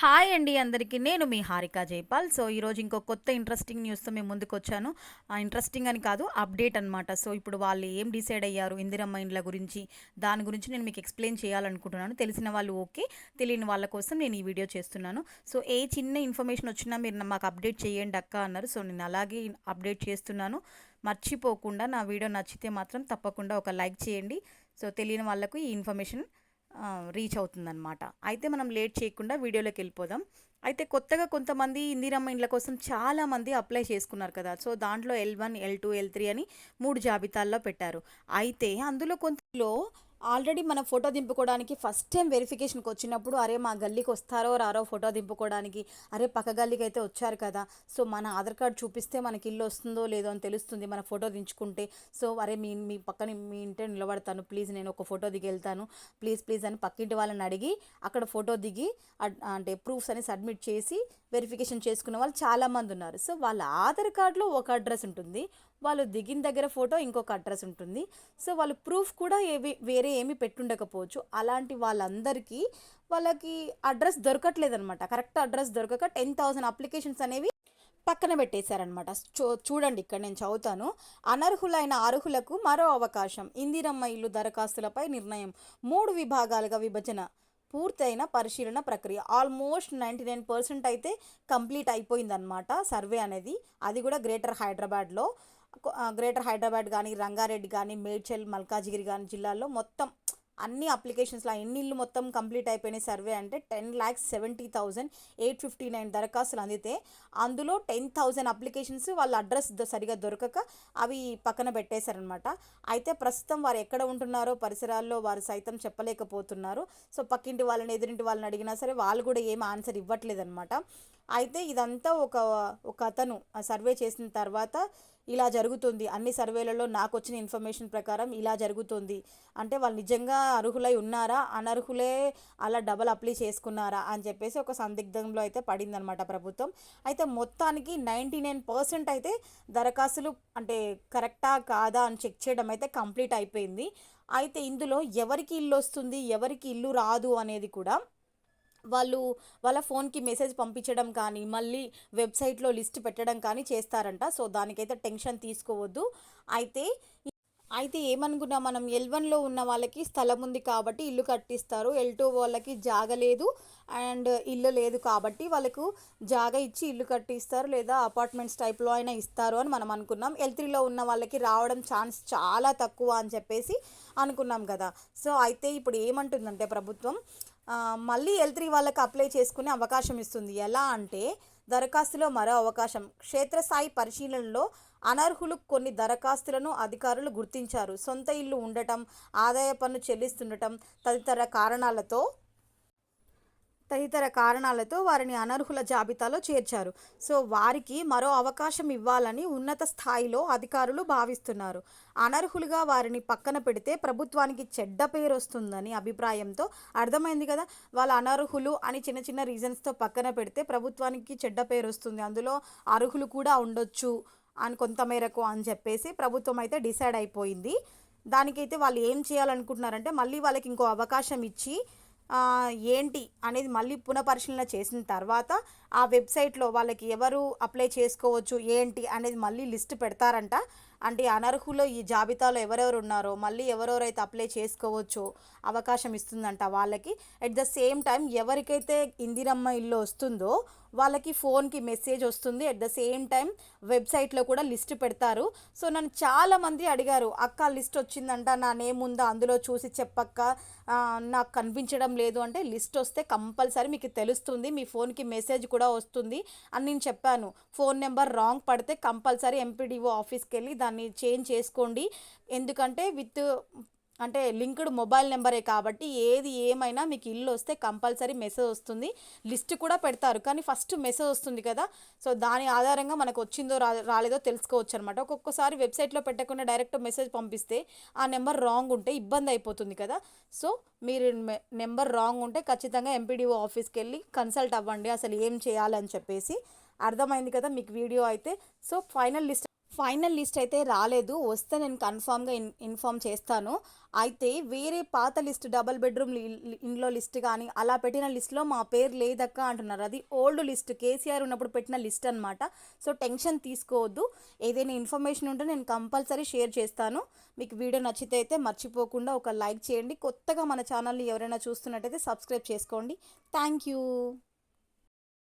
Hi అండి అందరికీ. నేను మీ హారిక జైపాల్. సో ఈరోజు ఇంకో కొత్త ఇంట్రెస్టింగ్ న్యూస్తో మేము ముందుకు వచ్చాను ఆ ఇంట్రెస్టింగ్ అని కాదు అప్డేట్ అనమాట సో ఇప్పుడు వాళ్ళు ఏం డిసైడ్ అయ్యారు ఇందిరమ్మ ఇండ్ల గురించి దాని గురించి నేను మీకు ఎక్స్ప్లెయిన్ చేయాలనుకుంటున్నాను. తెలిసిన వాళ్ళు ఓకే తెలియని వాళ్ళ కోసం నేను ఈ వీడియో చేస్తున్నాను. సో ఏ చిన్న ఇన్ఫర్మేషన్ వచ్చినా మీరు మాకు అప్డేట్ చేయండి అక్క అన్నారు. సో నేను అలాగే అప్డేట్ చేస్తున్నాను. మర్చిపోకుండా నా వీడియో నచ్చితే మాత్రం తప్పకుండా ఒక లైక్ చేయండి. సో తెలియని వాళ్ళకు ఈ ఇన్ఫర్మేషన్ రీచ్ అవుతుందన్నమాట. అయితే మనం లేట్ చేయకుండా వీడియోలోకి వెళ్ళిపోదాం. అయితే కొత్తగా కొంతమంది ఇందిరమ్మ ఇండ్ల కోసం చాలామంది అప్లై చేసుకున్నారు కదా. సో దాంట్లో L one L two L three అని మూడు జాబితాల్లో పెట్టారు. అయితే అందులో కొంతలో ఆల్రెడీ మన ఫోటో దింపుకోవడానికి ఫస్ట్ టైం వెరిఫికేషన్కి వచ్చినప్పుడు అరే మా గల్లీకి వస్తారో రారో ఫోటో దింపుకోవడానికి అరే పక్క గల్లీకి అయితే వచ్చారు కదా సో మన ఆధార్ కార్డ్ చూపిస్తే మనకి ఇల్లు వస్తుందో లేదో అని తెలుస్తుంది మన ఫోటో దించుకుంటే. సో అరే మీ మీ పక్కన మీ ఇంటే నిలబడతాను ప్లీజ్ నేను ఒక ఫోటో దిగి వెళ్తాను ప్లీజ్ ప్లీజ్ అని పక్కింటి వాళ్ళని అడిగి అక్కడ ఫోటో దిగి అంటే ప్రూఫ్స్ అని సబ్మిట్ చేసి వెరిఫికేషన్ చేసుకున్న వాళ్ళు చాలామంది ఉన్నారు. సో వాళ్ళ ఆధార్ కార్డులో ఒక అడ్రస్ ఉంటుంది వాళ్ళు దిగిన దగ్గర ఫోటో ఇంకొక అడ్రస్ ఉంటుంది. సో వాళ్ళు ప్రూఫ్ కూడా ఏవి వేరే ఏమి పెట్టుండకపోవచ్చు. అలాంటి వాళ్ళందరికీ వాళ్ళకి అడ్రస్ దొరకట్లేదనమాట కరెక్ట్ అడ్రస్ దొరకక టెన్ థౌసండ్ అప్లికేషన్స్ అనేవి పక్కన పెట్టేశారనమాట చూ చూడండి ఇక్కడ నేను చదువుతాను. అనర్హులైన అర్హులకు మరో అవకాశం. ఇందిరమ్మ ఇల్లు దరఖాస్తులపై నిర్ణయం. మూడు విభాగాలుగా విభజన. పూర్తయిన పరిశీలన ప్రక్రియ. ఆల్మోస్ట్ నైంటీ నైన్ పర్సెంట్ అయితే కంప్లీట్ అయిపోయిందనమాట సర్వే అనేది. అది కూడా గ్రేటర్ హైదరాబాద్లో. గ్రేటర్ హైదరాబాద్ కానీ రంగారెడ్డి కానీ మేడ్చల్ మల్కాజిగిరి కానీ జిల్లాల్లో మొత్తం అన్ని అప్లికేషన్స్లో ఎన్ని ఇల్లు మొత్తం కంప్లీట్ అయిపోయినాయి సర్వే అంటే ten lakhs seventy thousand eight fifty nine దరఖాస్తులు అందితే అందులో టెన్ థౌజండ్ అప్లికేషన్స్ వాళ్ళ అడ్రస్ సరిగా దొరకక అవి పక్కన పెట్టేశారనమాట అయితే ప్రస్తుతం వారు ఎక్కడ ఉంటున్నారో పరిసరాల్లో వారు సైతం చెప్పలేకపోతున్నారు. సో పక్కింటి వాళ్ళని ఎదురింటి వాళ్ళని అడిగినా సరే వాళ్ళు కూడా ఏం ఆన్సర్ ఇవ్వట్లేదనమాట అయితే ఇదంతా ఒక ఒక అతను సర్వే చేసిన తర్వాత ఇలా జరుగుతుంది. అన్ని సర్వేలలో నాకు వచ్చిన ఇన్ఫర్మేషన్ ప్రకారం ఇలా జరుగుతుంది. అంటే వాళ్ళు నిజంగా అర్హులై ఉన్నారా? అనర్హులే అలా డబల్ అప్లై చేసుకున్నారా? అని చెప్పేసి ఒక సందిగ్ధంలో అయితే పడిందనమాట ప్రభుత్వం. అయితే మొత్తానికి నైంటీ నైన్ పర్సెంట్ అయితే దరఖాస్తులు అంటే కరెక్టా కాదా అని చెక్ చేయడం అయితే కంప్లీట్ అయిపోయింది. అయితే ఇందులో ఎవరికి ఇల్లు వస్తుంది? ఎవరికి ఇల్లు రాదు అనేది కూడా వాళ్ళు వాళ్ళ ఫోన్కి మెసేజ్ పంపించడం కానీ మళ్ళీ వెబ్సైట్లో లిస్ట్ పెట్టడం కానీ చేస్తారంట. సో దానికైతే టెన్షన్ తీసుకోవద్దు. అయితే అయితే ఏమనుకున్నా మనం? ఎల్ వన్లో ఉన్న వాళ్ళకి స్థలం ఉంది కాబట్టి ఇల్లు కట్టిస్తారు. ఎల్ టూ వాళ్ళకి జాగ లేదు అండ్ ఇల్లు లేదు కాబట్టి వాళ్ళకు జాగ ఇచ్చి ఇల్లు కట్టిస్తారు లేదా అపార్ట్మెంట్స్ టైప్లో అయినా ఇస్తారు అని మనం అనుకున్నాం. ఎల్ త్రీలో ఉన్న వాళ్ళకి రావడం ఛాన్స్ చాలా తక్కువ అని చెప్పేసి అనుకున్నాం కదా. సో అయితే ఇప్పుడు ఏమంటుందంటే ప్రభుత్వం మళ్ళీ ఎల్ త్రీ వాళ్ళకి అప్లై చేసుకునే అవకాశం ఇస్తుంది. ఎలా అంటే దరఖాస్తులో మరో అవకాశం. క్షేత్రస్థాయి పరిశీలనలో అనర్హులు కొన్ని దరఖాస్తులను అధికారులు గుర్తించారు. సొంత ఇల్లు ఉండటం ఆదాయ పన్ను చెల్లిస్తుండటం తదితర కారణాలతో తదితర కారణాలతో వారిని అనర్హుల జాబితాలో చేర్చారు. సో వారికి మరో అవకాశం ఇవ్వాలని ఉన్నత స్థాయిలో అధికారులు భావిస్తున్నారు. అనర్హులుగా వారిని పక్కన పెడితే ప్రభుత్వానికి చెడ్డ పేరు వస్తుందని అభిప్రాయంతో అర్థమైంది కదా వాళ్ళ అనర్హులు అని చిన్న చిన్న రీజన్స్తో పక్కన పెడితే ప్రభుత్వానికి చెడ్డ పేరు వస్తుంది. అందులో అర్హులు కూడా ఉండొచ్చు అని కొంత మేరకు అని చెప్పేసి ప్రభుత్వం అయితే డిసైడ్ అయిపోయింది. దానికైతే వాళ్ళు ఏం చేయాలనుకుంటున్నారంటే మళ్ళీ వాళ్ళకి ఇంకో అవకాశం ఇచ్చి ఏంటి అనేది మళ్ళీ పునఃపరిశీలన చేసిన తర్వాత ఆ వెబ్సైట్లో వాళ్ళకి ఎవరు అప్లై చేసుకోవచ్చు ఏంటి అనేది మళ్ళీ లిస్ట్ పెడతారంట. అంటే అనర్హులు ఈ జాబితాలో ఎవరెవరు ఉన్నారో మళ్ళీ ఎవరెవరైతే అప్లై చేసుకోవచ్చో అవకాశం ఇస్తుందంట వాళ్ళకి. అట్ ద సేమ్ టైం ఎవరికైతే ఇందిరమ్మ ఇల్లు వస్తుందో వాళ్ళకి ఫోన్కి మెసేజ్ వస్తుంది. అట్ ద సేమ్ టైం వెబ్సైట్లో కూడా లిస్ట్ పెడతారు. సో నన్ను చాలామంది అడిగారు అక్క లిస్ట్ వచ్చిందంట నా నేమ్ ఉందా? అందులో చూసి చెప్పక్క? నాకు కనిపించడం లేదు. అంటే లిస్ట్ వస్తే కంపల్సరీ మీకు తెలుస్తుంది మీ ఫోన్కి మెసేజ్ కూడా వస్తుంది అని నేను చెప్పాను. ఫోన్ నెంబర్ రాంగ్ పడితే కంపల్సరీ ఎంపీడీఓ ఆఫీస్కి వెళ్ళి దాన్ని చేంజ్ చేసుకోండి. ఎందుకంటే విత్ అంటే లింక్డ్ మొబైల్ నెంబరే కాబట్టి ఏది ఏమైనా మీకు ఇల్లు వస్తే కంపల్సరీ మెసేజ్ వస్తుంది. లిస్ట్ కూడా పెడతారు. కానీ ఫస్ట్ మెసేజ్ వస్తుంది కదా. సో దాని ఆధారంగా మనకు వచ్చిందో రాలేదో తెలుసుకోవచ్చు అనమాట ఒక్కొక్కసారి వెబ్సైట్లో పెట్టకుండా డైరెక్ట్ మెసేజ్ పంపిస్తే ఆ నెంబర్ రాంగ్ ఉంటే ఇబ్బంది అయిపోతుంది కదా. సో మీరు నెంబర్ రాంగ్ ఉంటే ఖచ్చితంగా ఎంపీడీఓ ఆఫీస్కి వెళ్ళి కన్సల్ట్ అవ్వండి. అసలు ఏం చేయాలని చెప్పేసి అర్థమైంది కదా మీకు వీడియో అయితే. So final list final list అయితే రాలేదు. వస్తే నేను కన్ఫామ్గా ఇన్ ఇన్ఫామ్ చేస్తాను. అయితే వేరే పాత లిస్ట్ డబల్ బెడ్రూమ్ ఇంట్లో లిస్ట్ కానీ అలా పెట్టిన లిస్ట్లో మా పేరు లేదక్క అంటున్నారు. అది ఓల్డ్ లిస్ట్ కేసీఆర్ ఉన్నప్పుడు పెట్టిన లిస్ట్ అనమాట సో టెన్షన్ తీసుకోవద్దు. ఏదైనా ఇన్ఫర్మేషన్ ఉంటే నేను కంపల్సరీ షేర్ చేస్తాను. మీకు వీడియో నచ్చితే అయితే మర్చిపోకుండా ఒక లైక్ చేయండి. కొత్తగా మన ఛానల్ని ఎవరైనా చూస్తున్నట్టయితే సబ్స్క్రైబ్ చేసుకోండి. Thank you.